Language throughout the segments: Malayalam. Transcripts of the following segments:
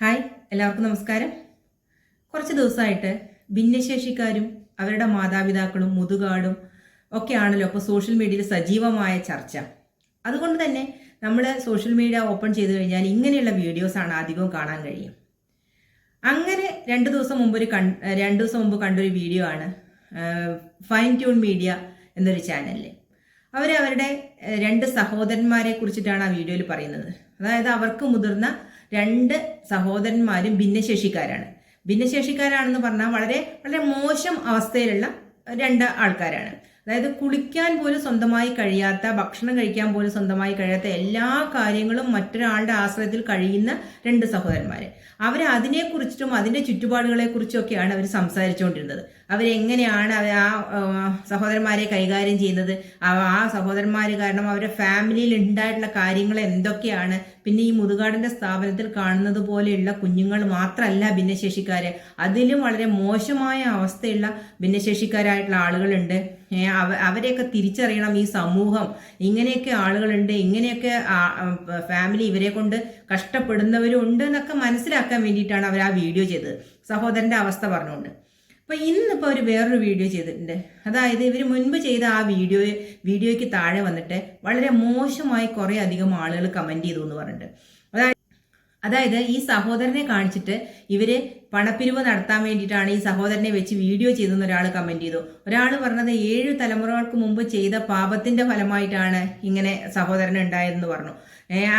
ഹായ് എല്ലാവർക്കും നമസ്കാരം. കുറച്ച് ദിവസമായിട്ട് ഭിന്നശേഷിക്കാരും അവരുടെ മാതാപിതാക്കളും മുതുകാടും ഒക്കെയാണല്ലോ ഇപ്പോൾ സോഷ്യൽ മീഡിയയിൽ സജീവമായ ചർച്ച. അതുകൊണ്ട് തന്നെ നമ്മൾ സോഷ്യൽ മീഡിയ ഓപ്പൺ ചെയ്തു കഴിഞ്ഞാൽ ഇങ്ങനെയുള്ള വീഡിയോസാണ് അധികവും കാണാൻ കഴിയും. അങ്ങനെ രണ്ട് ദിവസം മുമ്പ് ഒരു രണ്ട് ദിവസം മുമ്പ് കണ്ടൊരു വീഡിയോ ആണ് ഫൈൻ ട്യൂൺ മീഡിയ എന്നൊരു ചാനലിൽ അവർ അവരുടെ രണ്ട് സഹോദരന്മാരെ കുറിച്ചിട്ടാണ് ആ വീഡിയോയിൽ പറയുന്നത്. അതായത് അവർക്ക് മുതിർന്ന രണ്ട് സഹോദരന്മാരും ഭിന്നശേഷിക്കാരാണ്. ഭിന്നശേഷിക്കാരാണെന്ന് പറഞ്ഞാൽ വളരെ വളരെ മോശം അവസ്ഥയിലുള്ള രണ്ട് ആൾക്കാരാണ്. അതായത് കുളിക്കാൻ പോലും സ്വന്തമായി കഴിയാത്ത ഭക്ഷണം കഴിക്കാൻ പോലും സ്വന്തമായി കഴിയാത്ത എല്ലാ കാര്യങ്ങളും മറ്റൊരാളുടെ ആശ്രയത്തിൽ കഴിയുന്ന രണ്ട് സഹോദരന്മാർ അവർ അതിനെക്കുറിച്ചിട്ടും അതിന്റെ ചുറ്റുപാടുകളെ കുറിച്ചൊക്കെയാണ് അവർ സംസാരിച്ചുകൊണ്ടിരുന്നത്. അവരെങ്ങനെയാണ് അവർ ആ സഹോദരന്മാരെ കൈകാര്യം ചെയ്യുന്നത്? ആ സഹോദരന്മാർ കാരണം അവരുടെ ഫാമിലിയിൽ ഉണ്ടായിട്ടുള്ള കാര്യങ്ങൾ എന്തൊക്കെയാണ്? പിന്നെ ഈ മുതുകാടിന്റെ സ്ഥാപനത്തിൽ കാണുന്നത് പോലെയുള്ള കുഞ്ഞുങ്ങൾ മാത്രമല്ല ഭിന്നശേഷിക്കാര്. അതിലും വളരെ മോശമായ അവസ്ഥയുള്ള ഭിന്നശേഷിക്കാരായിട്ടുള്ള ആളുകളുണ്ട്. അവരെയൊക്കെ തിരിച്ചറിയണം ഈ സമൂഹം. ഇങ്ങനെയൊക്കെ ആളുകളുണ്ട്. ഇങ്ങനെയൊക്കെ ഫാമിലി ഇവരെ കൊണ്ട് കഷ്ടപ്പെടുന്നവരും ഉണ്ട് എന്നൊക്കെ മനസ്സിലാക്കാൻ വേണ്ടിയിട്ടാണ് അവർ ആ വീഡിയോ ചെയ്തത്. സഹോദരന്റെ അവസ്ഥ പറഞ്ഞുകൊണ്ട്. അപ്പൊ ഇന്നിപ്പോ ഒരു വേറൊരു വീഡിയോ ചെയ്തിട്ടുണ്ട്. അതായത് ഇവർ മുൻപ് ചെയ്ത ആ വീഡിയോ വീഡിയോയ്ക്ക് താഴെ വന്നിട്ട് വളരെ മോശമായി കുറെ അധികം ആളുകൾ കമന്റ് ചെയ്തു എന്ന് പറഞ്ഞിട്ട്. അതായത് ഈ സഹോദരനെ കാണിച്ചിട്ട് ഇവർ പണപ്പിരിവ് നടത്താൻ വേണ്ടിയിട്ടാണ് ഈ സഹോദരനെ വെച്ച് വീഡിയോ ചെയ്തെന്ന് ഒരാൾ കമന്റ് ചെയ്തു. ഒരാൾ പറഞ്ഞത് ഏഴ് തലമുറകൾക്ക് മുമ്പ് ചെയ്ത പാപത്തിന്റെ ഫലമായിട്ടാണ് ഇങ്ങനെ സഹോദരൻ ഉണ്ടായതെന്ന് പറഞ്ഞു.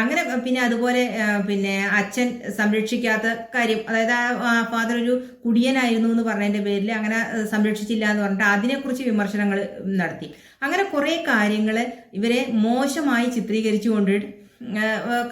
അങ്ങനെ പിന്നെ അതുപോലെ പിന്നെ അച്ഛൻ സംരക്ഷിക്കാത്ത കാര്യം അതായത് ആ ഫാദർ ഒരു കുടിയനായിരുന്നു എന്ന് പറഞ്ഞതിന്റെ പേരിൽ അങ്ങനെ സംരക്ഷിച്ചില്ല എന്ന് പറഞ്ഞിട്ട് അതിനെക്കുറിച്ച് വിമർശനങ്ങൾ നടത്തി. അങ്ങനെ കുറെ കാര്യങ്ങൾ ഇവരെ മോശമായി ചിത്രീകരിച്ചുകൊണ്ട്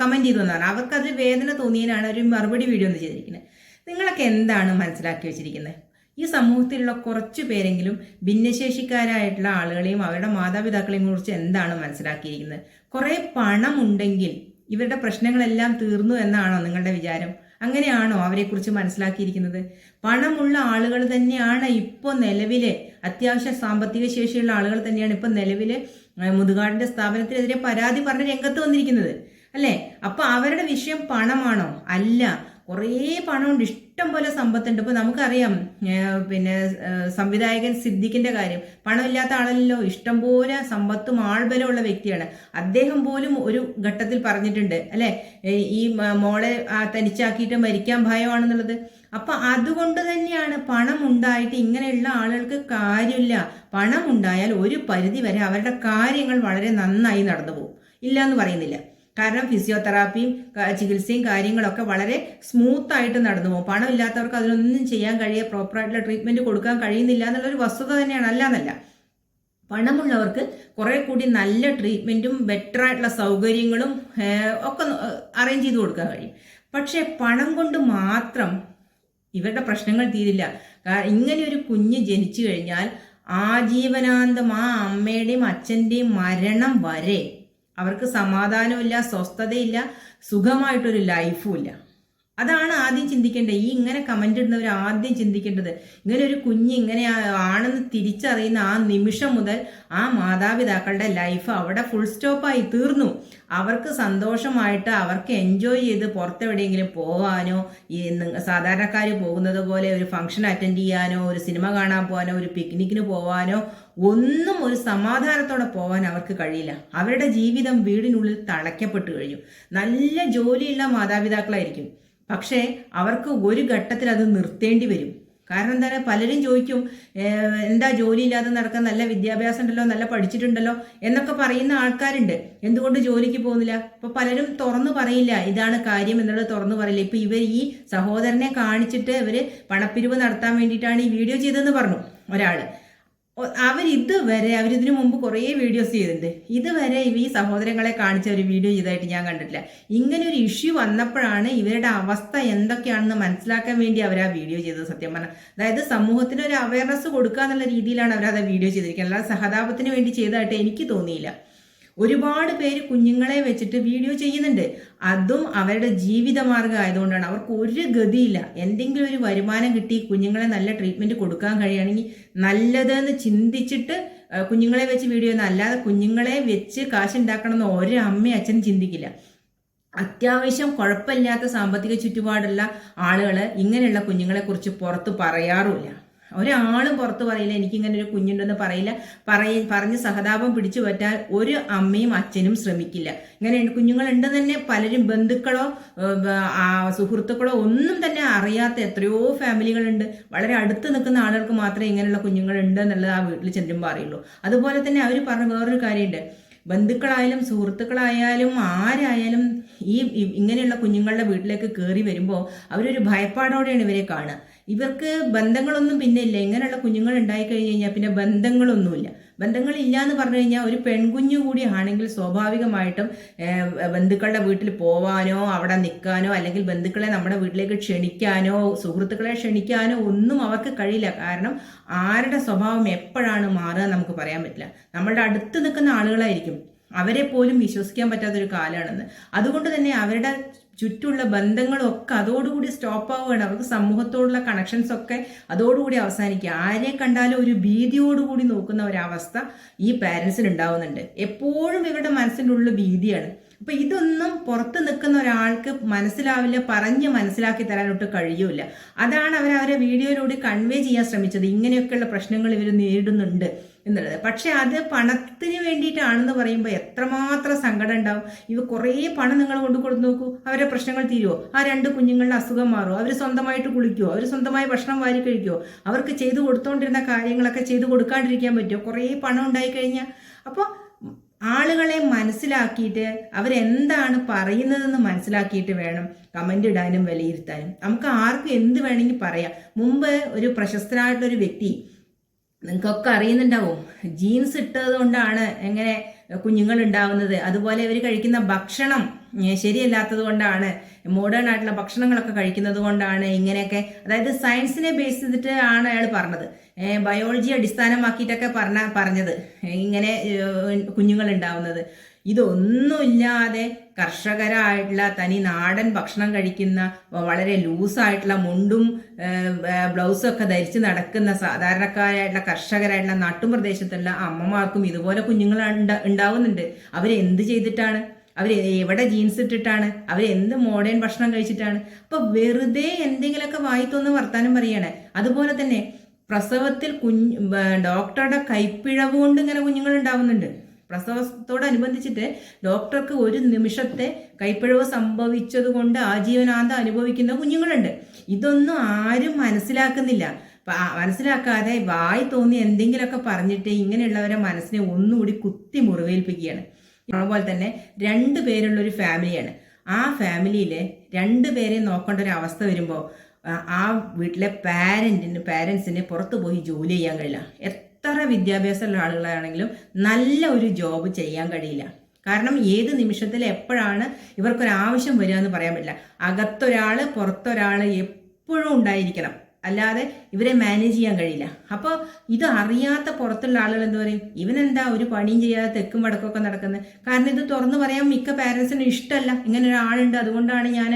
കമന്റ് ചെയ്തു എന്നാണ്. അവർക്ക് അതിൽ വേദന തോന്നിയതിനാണ് ഒരു മറുപടി വീഡിയോ ഒന്ന് ചെയ്തിരിക്കുന്നത്. നിങ്ങളൊക്കെ എന്താണ് മനസ്സിലാക്കി വെച്ചിരിക്കുന്നത് ഈ സമൂഹത്തിലുള്ള കുറച്ച് പേരെങ്കിലും ഭിന്നശേഷിക്കാരായിട്ടുള്ള ആളുകളെയും അവരുടെ മാതാപിതാക്കളെയും കുറിച്ച് എന്താണ് മനസ്സിലാക്കിയിരിക്കുന്നത് കുറെ പണമുണ്ടെങ്കിൽ ഇവരുടെ പ്രശ്നങ്ങളെല്ലാം തീർന്നു എന്നാണോ നിങ്ങളുടെ വിചാരം? അങ്ങനെയാണോ അവരെക്കുറിച്ച് മനസ്സിലാക്കിയിരിക്കുന്നത്? പണമുള്ള ആളുകൾ തന്നെയാണ് ഇപ്പോൾ നിലവിലെ അത്യാവശ്യ സാമ്പത്തിക ശേഷിയുള്ള ആളുകൾ തന്നെയാണ് ഇപ്പോൾ നിലവിലെ മുതുകാടിന്റെ സ്ഥാപനത്തിനെതിരെ പരാതി പറഞ്ഞ് രംഗത്ത് വന്നിരിക്കുന്നത്. അല്ലേ? അപ്പൊ അവരുടെ വിഷയം പണമാണോ? അല്ല. കുറേ പണമുണ്ട്. ഇഷ്ടം പോലെ സമ്പത്തുണ്ട്. ഇപ്പൊ നമുക്കറിയാം പിന്നെ സംവിധായകൻ സിദ്ദിഖിന്റെ കാര്യം. പണമില്ലാത്ത ആളല്ലോ ഇഷ്ടം പോലെ സമ്പത്തും ആൾബലമുള്ള വ്യക്തിയാണ്. അദ്ദേഹം പോലും ഒരു ഘട്ടത്തിൽ പറഞ്ഞിട്ടുണ്ട് അല്ലെ? ഈ മോളെ തനിച്ചാക്കിയിട്ട് മരിക്കാൻ ഭയമാണെന്നുള്ളത്. അപ്പൊ അതുകൊണ്ട് തന്നെയാണ് പണം ഉണ്ടായിട്ട് ഇങ്ങനെയുള്ള ആളുകൾക്ക് കാര്യമില്ല. പണം ഉണ്ടായാൽ ഒരു പരിധി വരെ അവരുടെ കാര്യങ്ങൾ വളരെ നന്നായി നടന്നു പോകും. ഇല്ല എന്ന് പറയുന്നില്ല. കാരണം ഫിസിയോതെറാപ്പിയും ചികിത്സയും കാര്യങ്ങളൊക്കെ വളരെ സ്മൂത്ത് ആയിട്ട് നടന്നു പോകും. പണം ഇല്ലാത്തവർക്ക് അതിനൊന്നും ചെയ്യാൻ കഴിയുക പ്രോപ്പറായിട്ടുള്ള ട്രീറ്റ്മെന്റ് കൊടുക്കാൻ കഴിയുന്നില്ല എന്നുള്ളൊരു വസ്തുത തന്നെയാണ്. അല്ല എന്നല്ല പണമുള്ളവർക്ക് കുറെ കൂടി നല്ല ട്രീറ്റ്മെന്റും ബെറ്റർ ആയിട്ടുള്ള സൗകര്യങ്ങളും ഒക്കെ അറേഞ്ച് ചെയ്ത് കൊടുക്കാൻ കഴിയും. പക്ഷേ പണം കൊണ്ട് മാത്രം ഇവരുടെ പ്രശ്നങ്ങൾ തീരില്ല. ഇങ്ങനെ ഒരു കുഞ്ഞ് ജനിച്ചു കഴിഞ്ഞാൽ ആജീവനാന്തം ആ അമ്മയുടെയും അച്ഛന്റെയും മരണം വരെ അവർക്ക് സമാധാനമില്ല സ്വസ്ഥതയില്ല സുഖമായിട്ടൊരു ലൈഫും ഇല്ല. അതാണ് ആദ്യം ചിന്തിക്കേണ്ടത്. ഈ ഇങ്ങനെ കമന്റ് ഇടുന്നവർ ആദ്യം ചിന്തിക്കേണ്ടത്. ഇങ്ങനെ ഒരു കുഞ്ഞ് ഇങ്ങനെ ആണെന്ന് തിരിച്ചറിയുന്ന ആ നിമിഷം മുതൽ ആ മാതാപിതാക്കളുടെ ലൈഫ് അവിടെ ഫുൾ സ്റ്റോപ്പായി തീർന്നു. അവർക്ക് സന്തോഷമായിട്ട് അവർക്ക് എൻജോയ് ചെയ്ത് പുറത്തെവിടെയെങ്കിലും പോകാനോ ഈ സാധാരണക്കാർ പോകുന്നത് പോലെ ഒരു ഫംഗ്ഷൻ അറ്റൻഡ് ചെയ്യാനോ ഒരു സിനിമ കാണാൻ പോകാനോ ഒരു പിക്നിക്കിന് പോകാനോ ഒന്നും ഒരു സമാധാനത്തോടെ പോകാൻ അവർക്ക് കഴിയില്ല. അവരുടെ ജീവിതം വീടിനുള്ളിൽ തളയ്ക്കപ്പെട്ടു കഴിഞ്ഞു. നല്ല ജോലിയുള്ള മാതാപിതാക്കളായിരിക്കും. പക്ഷേ അവർക്ക് ഒരു ഘട്ടത്തിൽ അത് നിർത്തേണ്ടി വരും. കാരണം എന്താണ്? പലരും ചോദിക്കും എന്താ ജോലിയില്ലാതെ നടക്കാൻ നല്ല വിദ്യാഭ്യാസം ഉണ്ടല്ലോ നല്ല പഠിച്ചിട്ടുണ്ടല്ലോ എന്നൊക്കെ പറയുന്ന ആൾക്കാരുണ്ട്. എന്തുകൊണ്ട് ജോലിക്ക് പോകുന്നില്ല? അപ്പൊ പലരും തുറന്നു പറയില്ല ഇതാണ് കാര്യം എന്നുള്ളത് തുറന്നു പറയില്ല. ഇപ്പൊ ഇവർ ഈ സഹോദരനെ കാണിച്ചിട്ട് ഇവർ പണപ്പിരിവ് നടത്താൻ വേണ്ടിയിട്ടാണ് ഈ വീഡിയോ ചെയ്തതെന്ന് പറഞ്ഞു ഒരാൾ. ഒ- അവർ ഇതുവരെ അവർ ഇതിനു മുമ്പ് കുറേ വീഡിയോസ് ചെയ്തിട്ടുണ്ട്. ഇതുവരെ ഈ സഹോദരങ്ങളെ കാണിച്ച ഒരു വീഡിയോ ചെയ്തായിട്ട് ഞാൻ കണ്ടിട്ടില്ല. ഇങ്ങനെ ഒരു ഇഷ്യൂ വന്നപ്പോഴാണ് ഇവരുടെ അവസ്ഥ എന്തൊക്കെയാണെന്ന് മനസ്സിലാക്കാൻ വേണ്ടി അവർ ആ വീഡിയോ ചെയ്തത് സത്യം പറഞ്ഞാൽ അതായത് സമൂഹത്തിന് ഒരു അവയർനെസ് കൊടുക്കുക എന്നുള്ള രീതിയിലാണ് അവർ അത് വീഡിയോ ചെയ്തിരിക്കുന്നത്. അല്ലാതെ സഹതാപത്തിന് വേണ്ടി ചെയ്തതായിട്ട് എനിക്ക് തോന്നിയില്ല. ഒരുപാട് പേര് കുഞ്ഞുങ്ങളെ വെച്ചിട്ട് വീഡിയോ ചെയ്യുന്നുണ്ട്. അതും അവരുടെ ജീവിതമാർഗം ആയതുകൊണ്ടാണ്. അവർക്ക് ഒരു ഗതിയില്ല. എന്തെങ്കിലും ഒരു വരുമാനം കിട്ടി കുഞ്ഞുങ്ങളെ നല്ല ട്രീറ്റ്മെന്റ് കൊടുക്കാൻ കഴിയുകയാണെങ്കിൽ നല്ലതെന്ന് ചിന്തിച്ചിട്ട് കുഞ്ഞുങ്ങളെ വെച്ച് വീഡിയോ അല്ലാതെ കുഞ്ഞുങ്ങളെ വെച്ച് കാശുണ്ടാക്കണം എന്ന് ഒരു അമ്മയും അച്ഛനും ചിന്തിക്കില്ല. അത്യാവശ്യം കുഴപ്പമില്ലാത്ത സാമ്പത്തിക ചുറ്റുപാടുള്ള ആളുകൾ ഇങ്ങനെയുള്ള കുഞ്ഞുങ്ങളെ കുറിച്ച് പുറത്ത് പറയാറുമില്ല. ഒരാളും പുറത്ത് പറയില്ല എനിക്കിങ്ങനെ ഒരു കുഞ്ഞുണ്ടെന്ന് പറയില്ല. പറയ പറഞ്ഞ് സഹതാപം പിടിച്ചു പറ്റാൻ ഒരു അമ്മയും അച്ഛനും ശ്രമിക്കില്ല. ഇങ്ങനെ കുഞ്ഞുങ്ങളുണ്ട് തന്നെ പലരും ബന്ധുക്കളോ സുഹൃത്തുക്കളോ ഒന്നും തന്നെ അറിയാത്ത എത്രയോ ഫാമിലികളുണ്ട്. വളരെ അടുത്ത് നിൽക്കുന്ന ആളുകൾക്ക് മാത്രമേ ഇങ്ങനെയുള്ള കുഞ്ഞുങ്ങളുണ്ട് എന്നുള്ളത് ആ വീട്ടിൽ ചെല്ലുമ്പോൾ അറിയുള്ളൂ. അതുപോലെ തന്നെ അവർ പറഞ്ഞ വേറൊരു കാര്യമുണ്ട്. ബന്ധുക്കളായാലും സുഹൃത്തുക്കളായാലും ആരായാലും ഈ ഇങ്ങനെയുള്ള കുഞ്ഞുങ്ങളുടെ വീട്ടിലേക്ക് കയറി വരുമ്പോൾ അവരൊരു ഭയപ്പാടോടെയാണ് ഇവരെ കാണുക. ഇവർക്ക് ബന്ധങ്ങളൊന്നും പിന്നെ ഇല്ല. ഇങ്ങനെയുള്ള കുഞ്ഞുങ്ങൾ ഉണ്ടായി കഴിഞ്ഞു കഴിഞ്ഞാൽ പിന്നെ ബന്ധങ്ങളൊന്നുമില്ല. ബന്ധങ്ങളില്ല എന്ന് പറഞ്ഞു കഴിഞ്ഞാൽ ഒരു പെൺകുഞ്ഞു കൂടി ആണെങ്കിൽ സ്വാഭാവികമായിട്ടും ബന്ധുക്കളുടെ വീട്ടിൽ പോവാനോ അവിടെ നിൽക്കാനോ അല്ലെങ്കിൽ ബന്ധുക്കളെ നമ്മുടെ വീട്ടിലേക്ക് ക്ഷണിക്കാനോ സുഹൃത്തുക്കളെ ക്ഷണിക്കാനോ ഒന്നും അവർക്ക് കഴിയില്ല. കാരണം ആരുടെ സ്വഭാവം എപ്പോഴാണ് മാറുക നമുക്ക് പറയാൻ പറ്റില്ല. നമ്മളുടെ അടുത്ത് നിൽക്കുന്ന ആളുകളായിരിക്കും. അവരെ പോലും വിശ്വസിക്കാൻ പറ്റാത്തൊരു കാലമാണെന്ന്. അതുകൊണ്ട് തന്നെ അവരുടെ ചുറ്റുള്ള ബന്ധങ്ങളും ഒക്കെ അതോടുകൂടി സ്റ്റോപ്പ് ആവുകയാണ്. അവർക്ക് സമൂഹത്തോടുള്ള കണക്ഷൻസ് ഒക്കെ അതോടുകൂടി അവസാനിക്കുക. ആരെ കണ്ടാലും ഒരു ഭീതിയോടുകൂടി നോക്കുന്ന ഒരവസ്ഥ ഈ പാരൻസിന് ഉണ്ടാവുന്നുണ്ട്. എപ്പോഴും ഇവരുടെ മനസ്സിന്റെ ഉള്ളിൽ ഭീതിയാണ്. അപ്പൊ ഇതൊന്നും പുറത്ത് നിൽക്കുന്ന ഒരാൾക്ക് മനസ്സിലാവില്ല പറഞ്ഞ് മനസ്സിലാക്കി തരാനൊട്ട് കഴിയൂല. അതാണ് അവർ അവരെ വീഡിയോയിലൂടെ കൺവേ ചെയ്യാൻ ശ്രമിച്ചത്. ഇങ്ങനെയൊക്കെയുള്ള പ്രശ്നങ്ങൾ ഇവർ നേരിടുന്നുണ്ട് എന്നുള്ളത്. പക്ഷെ അത് പണത്തിന് വേണ്ടിയിട്ടാണെന്ന് പറയുമ്പോൾ എത്രമാത്രം സങ്കടം ഉണ്ടാവും. ഇവ കുറേ പണം നിങ്ങൾ കൊണ്ടു കൊടുത്ത് നോക്കൂ. അവരെ പ്രശ്നങ്ങൾ തീരുമോ ആ രണ്ട് കുഞ്ഞുങ്ങളുടെ അസുഖം മാറുമോ അവർ സ്വന്തമായിട്ട് കുളിക്കുമോ അവർ സ്വന്തമായി ഭക്ഷണം വാരി കഴിക്കുമോ അവർക്ക് ചെയ്തു കൊടുത്തോണ്ടിരുന്ന കാര്യങ്ങളൊക്കെ ചെയ്തു കൊടുക്കാണ്ടിരിക്കാൻ പറ്റുമോ കുറേ പണം ഉണ്ടായി കഴിഞ്ഞാൽ അപ്പോൾ ആളുകളെ മനസ്സിലാക്കിയിട്ട് അവരെന്താണ് പറയുന്നതെന്ന് മനസ്സിലാക്കിയിട്ട് വേണം കമന്റ് ഇടാനും വിലയിരുത്താനും. നമുക്ക് ആർക്കും എന്ത് വേണമെങ്കിൽ പറയാം. മുമ്പ് ഒരു പ്രശസ്തനായിട്ടൊരു വ്യക്തി നിങ്ങൾക്കൊക്കെ അറിയുന്നുണ്ടാവും ജീൻസ് ഇട്ടത് കൊണ്ടാണ് എങ്ങനെ കുഞ്ഞുങ്ങൾ ഉണ്ടാവുന്നത് അതുപോലെ ഇവർ കഴിക്കുന്ന ഭക്ഷണം ശരിയല്ലാത്തത് കൊണ്ടാണ്. മോഡേൺ ആയിട്ടുള്ള ഭക്ഷണങ്ങളൊക്കെ കഴിക്കുന്നത് കൊണ്ടാണ് ഇങ്ങനെയൊക്കെ. അതായത് സയൻസിനെ ബേസ് ചെയ്തിട്ട് ആണ് അയാൾ പറഞ്ഞത്. ബയോളജി അടിസ്ഥാനമാക്കിയിട്ടൊക്കെ പറഞ്ഞ പറഞ്ഞത്. ഇങ്ങനെ കുഞ്ഞുങ്ങൾ ഉണ്ടാവുന്നത് ഇതൊന്നുമില്ലാതെ കർഷകരായിട്ടുള്ള തനി നാടൻ ഭക്ഷണം കഴിക്കുന്ന വളരെ ലൂസായിട്ടുള്ള മുണ്ടും ബ്ലൗസും ഒക്കെ ധരിച്ച് നടക്കുന്ന സാധാരണക്കാരായിട്ടുള്ള കർഷകരായിട്ടുള്ള നാട്ടുപ്രദേശത്തുള്ള അമ്മമാർക്കും ഇതുപോലെ കുഞ്ഞുങ്ങൾ ഉണ്ടാ- ഉണ്ടാവുന്നുണ്ട്. അവരെന്ത് ചെയ്തിട്ടാണ്? അവർ എവിടെ ജീൻസ് ഇട്ടിട്ടാണ്? അവർ എന്ത് മോഡേൺ ഭക്ഷണം കഴിച്ചിട്ടാണ്? അപ്പൊ വെറുതെ എന്തെങ്കിലുമൊക്കെ വായി തോന്നുന്ന വർത്താനം പറയാണ്. അതുപോലെ തന്നെ പ്രസവത്തിൽ കുഞ്ഞ് ഡോക്ടറുടെ കൈപ്പിഴവ് കൊണ്ട് ഇങ്ങനെ കുഞ്ഞുങ്ങൾ ഉണ്ടാവുന്നുണ്ട്. പ്രസവത്തോടനുബന്ധിച്ചിട്ട് ഡോക്ടർക്ക് ഒരു നിമിഷത്തെ കൈപ്പിഴവ് സംഭവിച്ചതുകൊണ്ട് ആജീവനാന്തം അനുഭവിക്കുന്ന കുഞ്ഞുങ്ങളുണ്ട്. ഇതൊന്നും ആരും മനസ്സിലാക്കുന്നില്ല. മനസ്സിലാക്കാതെ വായി തോന്നി എന്തെങ്കിലുമൊക്കെ പറഞ്ഞിട്ട് ഇങ്ങനെയുള്ളവരെ മനസ്സിനെ ഒന്നുകൂടി കുത്തി മുറിവേൽപ്പിക്കുകയാണ്. അതുപോലെ തന്നെ രണ്ട് പേരുള്ള ഒരു ഫാമിലിയാണ്. ആ ഫാമിലിയിലെ രണ്ടു പേരെ നോക്കേണ്ട ഒരു അവസ്ഥ വരുമ്പോൾ ആ വീട്ടിലെ പാരന്റിന് പാരൻസിന് പുറത്തു പോയി ജോലി ചെയ്യാൻ കഴിയില്ല. എത്ര വിദ്യാഭ്യാസമുള്ള ആളുകളാണെങ്കിലും നല്ല ഒരു ജോബ് ചെയ്യാൻ കഴിയില്ല. കാരണം ഏത് നിമിഷത്തിൽ എപ്പോഴാണ് ഇവർക്കൊരാവശ്യം വരിക എന്ന് പറയാൻ പറ്റില്ല. അകത്തൊരാൾ പുറത്തൊരാൾ എപ്പോഴും ഉണ്ടായിരിക്കണം. അല്ലാതെ ഇവരെ മാനേജ് ചെയ്യാൻ കഴിയില്ല. അപ്പോൾ ഇത് അറിയാത്ത പുറത്തുള്ള ആളുകൾ എന്താ പറയും? ഇവനെന്താ ഒരു പണിയും ചെയ്യാതെ തെക്കും വടക്കൊക്കെ നടക്കുന്നത് കാരണം ഇത് തുറന്നു പറയാൻ മിക്ക പാരൻസിനും ഇഷ്ടമല്ല ഇങ്ങനെ ഒരാളുണ്ട് അതുകൊണ്ടാണ് ഞാൻ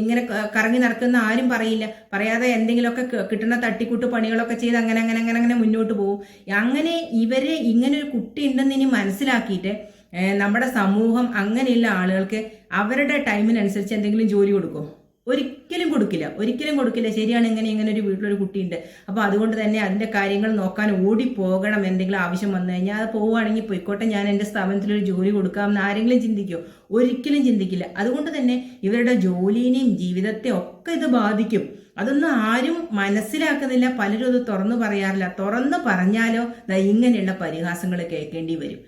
ഇങ്ങനെ കറങ്ങി നടക്കുന്ന ആരും പറയില്ല. പറയാതെ എന്തെങ്കിലുമൊക്കെ കിട്ടുന്ന തട്ടിക്കൂട്ട് പണികളൊക്കെ ചെയ്ത് അങ്ങനെ അങ്ങനെ അങ്ങനെ അങ്ങനെ മുന്നോട്ട് പോകും. അങ്ങനെ ഇവരെ ഇങ്ങനെ ഒരു കുട്ടി ഉണ്ടെന്ന് ഇനി മനസ്സിലാക്കിയിട്ട് നമ്മുടെ സമൂഹം അങ്ങനെയുള്ള ആളുകൾക്ക് അവരുടെ ടൈമിനനുസരിച്ച് എന്തെങ്കിലും ജോലി കൊടുക്കും ഒരിക്കലും കൊടുക്കില്ല. ഒരിക്കലും കൊടുക്കില്ല. ശരിയാണ് ഇങ്ങനെ ഇങ്ങനെ ഒരു വീട്ടിലൊരു കുട്ടിയുണ്ട്. അപ്പോൾ അതുകൊണ്ട് തന്നെ അതിന്റെ കാര്യങ്ങൾ നോക്കാൻ ഓടി പോകണം എന്തെങ്കിലും ആവശ്യം വന്നു കഴിഞ്ഞാൽ അത് പോവുകയാണെങ്കിൽ പോയിക്കോട്ടെ ഞാൻ എന്റെ സ്ഥാപനത്തിൽ ഒരു ജോലി കൊടുക്കാമെന്ന് ആരെങ്കിലും ചിന്തിക്കുമോ ഒരിക്കലും ചിന്തിക്കില്ല. അതുകൊണ്ട് തന്നെ ഇവരുടെ ജോലിനെയും ജീവിതത്തെ ഒക്കെ ഇത് ബാധിക്കും. അതൊന്നും ആരും മനസ്സിലാക്കുന്നില്ല. പലരും അത് തുറന്നു പറയാറില്ല. തുറന്നു പറഞ്ഞാലോ ഇങ്ങനെയുള്ള പരിഹാസങ്ങൾ കേൾക്കേണ്ടി വരും.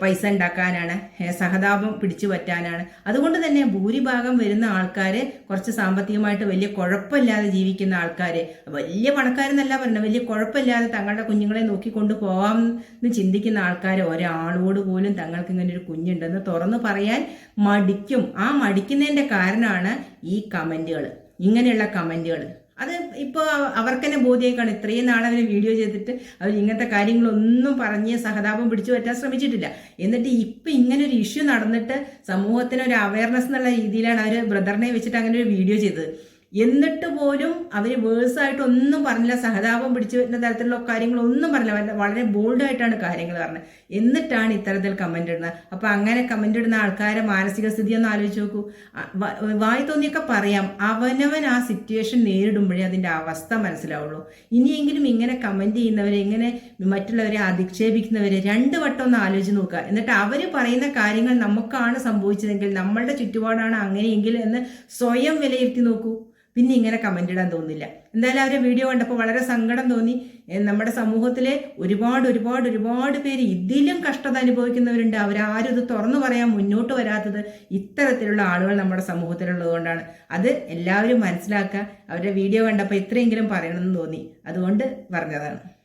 പൈസ ഉണ്ടാക്കാനാണ് സഹതാപം പിടിച്ചു പറ്റാനാണ്. അതുകൊണ്ട് തന്നെ ഭൂരിഭാഗം വരുന്ന ആൾക്കാർ കുറച്ച് സാമ്പത്തികമായിട്ട് വലിയ കുഴപ്പമില്ലാതെ ജീവിക്കുന്ന ആൾക്കാർ വലിയ പണക്കാരെന്നല്ല പറയുന്നത് വലിയ കുഴപ്പമില്ലാതെ തങ്ങളുടെ കുഞ്ഞുങ്ങളെ നോക്കിക്കൊണ്ട് പോവാം എന്ന് ചിന്തിക്കുന്ന ആൾക്കാർ ഒരാളോട് പോലും തങ്ങൾക്ക് ഇങ്ങനെ ഒരു കുഞ്ഞുണ്ടെന്ന് തുറന്നു പറയാൻ മടിക്കും. ആ മടിക്കുന്നതിന്റെ കാരണമാണ് ഈ കമന്റുകൾ ഇങ്ങനെയുള്ള കമന്റുകൾ അത് ഇപ്പോൾ അവർക്ക് തന്നെ ബോധ്യമായിക്കാണ് ഇത്രയും നാളെ അവർ വീഡിയോ ചെയ്തിട്ട് അവർ ഇങ്ങനത്തെ കാര്യങ്ങളൊന്നും പറഞ്ഞ് സഹതാപം പിടിച്ചു പറ്റാൻ ശ്രമിച്ചിട്ടില്ല. എന്നിട്ട് ഇപ്പം ഇങ്ങനെ ഒരു ഇഷ്യൂ നടന്നിട്ട് സമൂഹത്തിന് ഒരു അവയർനെസ് എന്നുള്ള രീതിയിലാണ് അവർ ബ്രദറിനെ വെച്ചിട്ട് അങ്ങനെ ഒരു വീഡിയോ ചെയ്തത്. എന്നിട്ട് പോലും അവർ വേഴ്സായിട്ട് ഒന്നും പറഞ്ഞില്ല. സഹതാപം പിടിച്ചു വരുന്ന തരത്തിലുള്ള കാര്യങ്ങളൊന്നും പറഞ്ഞില്ല. വളരെ ബോൾഡായിട്ടാണ് കാര്യങ്ങൾ പറഞ്ഞത്. എന്നിട്ടാണ് ഇത്തരത്തിൽ കമന്റ് ഇടുന്നത്. അപ്പോൾ അങ്ങനെ കമന്റ് ഇടുന്ന ആൾക്കാരെ മാനസിക സ്ഥിതി ഒന്ന് ആലോചിച്ച് നോക്കൂ. വായി തോന്നിയൊക്കെ പറയാം. അവനവൻ ആ സിറ്റുവേഷൻ നേരിടുമ്പോഴേ അതിന്റെ അവസ്ഥ മനസ്സിലാവുള്ളൂ. ഇനിയെങ്കിലും ഇങ്ങനെ കമന്റ് ചെയ്യുന്നവരെ ഇങ്ങനെ മറ്റുള്ളവരെ അധിക്ഷേപിക്കുന്നവരെ രണ്ട് വട്ടം ഒന്ന് ആലോചിച്ച് നോക്കുക. എന്നിട്ട് അവർ പറയുന്ന കാര്യങ്ങൾ നമുക്കാണ് സംഭവിച്ചതെങ്കിൽ നമ്മളുടെ ചുറ്റുപാടാണ് അങ്ങനെയെങ്കിൽ എന്ന് സ്വയം വിലയിരുത്തി നോക്കൂ. പിന്നെ ഇങ്ങനെ കമന്റ് ഇടാൻ തോന്നില്ല. എന്തായാലും അവരെ വീഡിയോ കണ്ടപ്പോൾ വളരെ സങ്കടം തോന്നി. നമ്മുടെ സമൂഹത്തിലെ ഒരുപാട് ഒരുപാട് ഒരുപാട് പേര് ഇതിലും കഷ്ടത അനുഭവിക്കുന്നവരുണ്ട്. അവരാരും ഇത് തുറന്നു പറയാൻ മുന്നോട്ട് വരാത്തത് ഇത്തരത്തിലുള്ള ആളുകൾ നമ്മുടെ സമൂഹത്തിലുള്ളതുകൊണ്ടാണ് അത് എല്ലാവരും മനസ്സിലാക്കുക. അവരുടെ വീഡിയോ കണ്ടപ്പോൾ ഇത്രയെങ്കിലും പറയണമെന്ന് തോന്നി. അതുകൊണ്ട് പറഞ്ഞതാണ്.